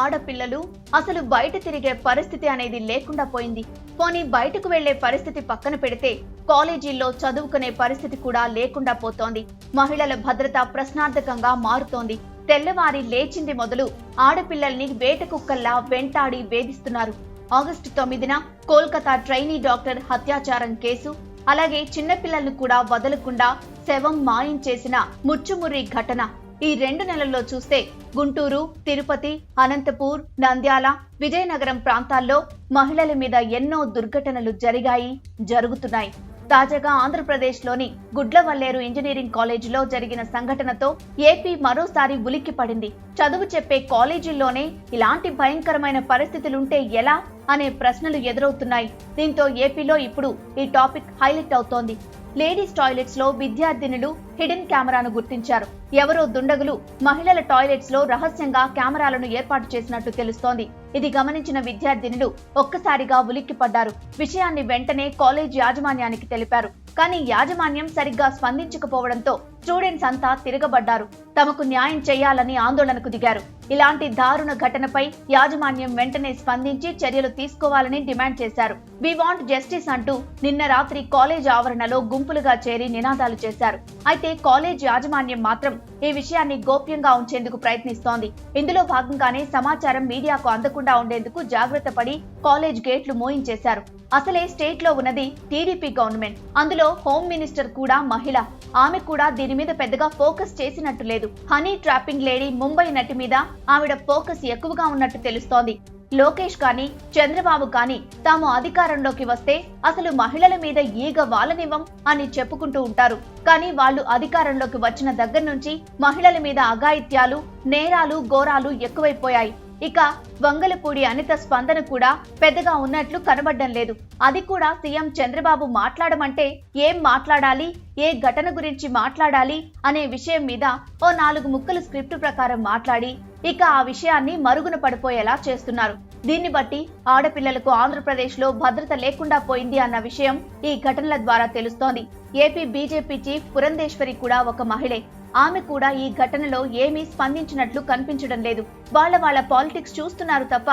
ఆడపిల్లలు అసలు బయట తిరిగే పరిస్థితి అనేది లేకుండా పోయింది. పోనీ బయటకు వెళ్ళే పరిస్థితి పక్కన పెడితే కాలేజీల్లో చదువుకునే పరిస్థితి కూడా లేకుండా పోతోంది. మహిళల భద్రత ప్రశ్నార్థకంగా మారుతోంది. తెల్లవారి లేచింది మొదలు ఆడపిల్లల్ని వేట కుక్కల్లా వెంటాడి వేధిస్తున్నారు. ఆగస్టు తొమ్మిదిన కోల్కతా ట్రైనీ డాక్టర్ హత్యాచారం కేసు అలాగే చిన్నపిల్లలను కూడా వదలకుండా శవం మాయం చేసిన ముచ్చుమురి ఘటన. ఈ రెండు నెలల్లో చూస్తే గుంటూరు తిరుపతి అనంతపూర్ నంద్యాల విజయనగరం ప్రాంతాల్లో మహిళల మీద ఎన్నో దుర్ఘటనలు జరిగాయి జరుగుతున్నాయి. తాజాగా ఆంధ్రప్రదేశ్లోని గుడ్లవల్లేరు ఇంజనీరింగ్ కాలేజీలో జరిగిన సంఘటనతో ఏపీ మరోసారి ఉలిక్కిపడింది. చదువు చెప్పే కాలేజీల్లోనే ఇలాంటి భయంకరమైన పరిస్థితులుంటే ఎలా? అనే ప్రశ్నలు ఎదురవుతున్నాయి. దీంతో ఏపీలో ఇప్పుడు ఈ టాపిక్ హైలైట్ అవుతోంది. లేడీస్ టాయిలెట్స్లో విద్యార్థినులు హిడెన్ కెమెరాను గుర్తించారు. ఎవరో దుండగులు మహిళల టాయిలెట్స్లో రహస్యంగా కెమెరాలను ఏర్పాటు చేసినట్టు తెలుస్తోంది. ఇది గమనించిన విద్యార్థినులు ఒక్కసారిగా ఉలిక్కిపడ్డారు. విషయాన్ని వెంటనే కాలేజ్ యాజమాన్యానికి తెలిపారు. కానీ యాజమాన్యం సరిగ్గా స్పందించకపోవడంతో స్టూడెంట్స్ అంతా తిరగబడ్డారు. తమకు న్యాయం చేయాలని ఆందోళనకు దిగారు. ఇలాంటి దారుణ ఘటనపై యాజమాన్యం వెంటనే స్పందించి చర్యలు తీసుకోవాలని డిమాండ్ చేశారు. వి వాంట్ జస్టిస్ అంటూ నిన్న రాత్రి కాలేజ్ ఆవరణలో గుంపులుగా చేరి నినాదాలు చేశారు. అయితే కాలేజ్ యాజమాన్యం మాత్రం ఈ విషయాన్ని గోప్యంగా ఉంచేందుకు ప్రయత్నిస్తోంది. ఇందులో భాగంగానే సమాచారం మీడియాకు అందకుండా ఉండేందుకు జాగ్రత్త పడి కాలేజ్ గేట్లు మోయించేశారు. అసలే స్టేట్లో ఉన్నది టీడీపీ గవర్నమెంట్. అందులో హోమ్ మినిస్టర్ కూడా మహిళ. ఆమె కూడా దీని మీద పెద్దగా ఫోకస్ చేసినట్టు లేదు. హనీ ట్రాపింగ్ లేడీ ముంబై నటి మీద ఆవిడ ఫోకస్ ఎక్కువగా ఉన్నట్టు తెలుస్తోంది. లోకేష్ కానీ చంద్రబాబు కానీ తాము అధికారంలోకి వస్తే అసలు మహిళల మీద ఈగ వాలనివ్వం అని చెప్పుకుంటూ ఉంటారు. కానీ వాళ్ళు అధికారంలోకి వచ్చిన దగ్గర నుంచి మహిళల మీద అఘాయిత్యాలు నేరాలు ఘోరాలు ఎక్కువైపోయాయి. ఇక వంగలపూడి అనిత స్పందన కూడా పెద్దగా ఉన్నట్లు కనబడడం లేదు. అది కూడా సీఎం చంద్రబాబు మాట్లాడమంటే ఏం మాట్లాడాలి? ఏ ఘటన గురించి మాట్లాడాలి? అనే విషయం మీద ఓ నాలుగు ముక్కలు స్క్రిప్ట్ ప్రకారం మాట్లాడి ఇక ఆ విషయాన్ని మరుగున పడిపోయేలా చేస్తున్నారు. దీన్ని బట్టి ఆడపిల్లలకు ఆంధ్రప్రదేశ్లో భద్రత లేకుండా పోయింది అన్న విషయం ఈ ఘటనల ద్వారా తెలుస్తోంది. ఏపీ బీజేపీ చీఫ్ పురంధేశ్వరి కూడా ఒక మహిళే. ఆమె కూడా ఈ ఘటనలో ఏమీ స్పందించినట్లు కనిపించడం లేదు. వాళ్ళ వాళ్ళ పాలిటిక్స్ చూస్తున్నారు తప్ప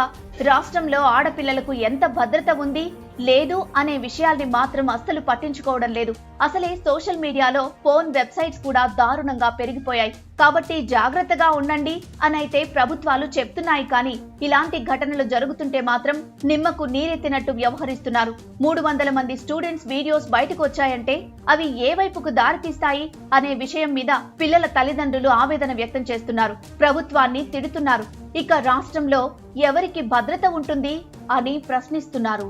రాష్ట్రంలో ఆడపిల్లలకు ఎంత భద్రత ఉంది? లేదు అనే విషయాల్ని మాత్రం అస్సలు పట్టించుకోవడం లేదు. అసలే సోషల్ మీడియాలో ఫోన్ వెబ్సైట్స్ కూడా దారుణంగా పెరిగిపోయాయి. కాబట్టి జాగ్రత్తగా ఉండండి అని అయితే ప్రభుత్వాలు చెప్తున్నాయి కానీ ఇలాంటి ఘటనలు జరుగుతుంటే మాత్రం నిమ్మకు నీరెత్తినట్టు వ్యవహరిస్తున్నారు. మూడు వందల మంది స్టూడెంట్స్ వీడియోస్ బయటకు వచ్చాయంటే అవి ఏ వైపుకు దారితీస్తాయి అనే విషయం మీద పిల్లల తల్లిదండ్రులు ఆవేదన వ్యక్తం చేస్తున్నారు. ప్రభుత్వాన్ని తిడుతున్నారు. ఇక రాష్ట్రంలో ఎవరికి భద్రత ఉంటుంది అని ప్రశ్నిస్తున్నారు.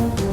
thank you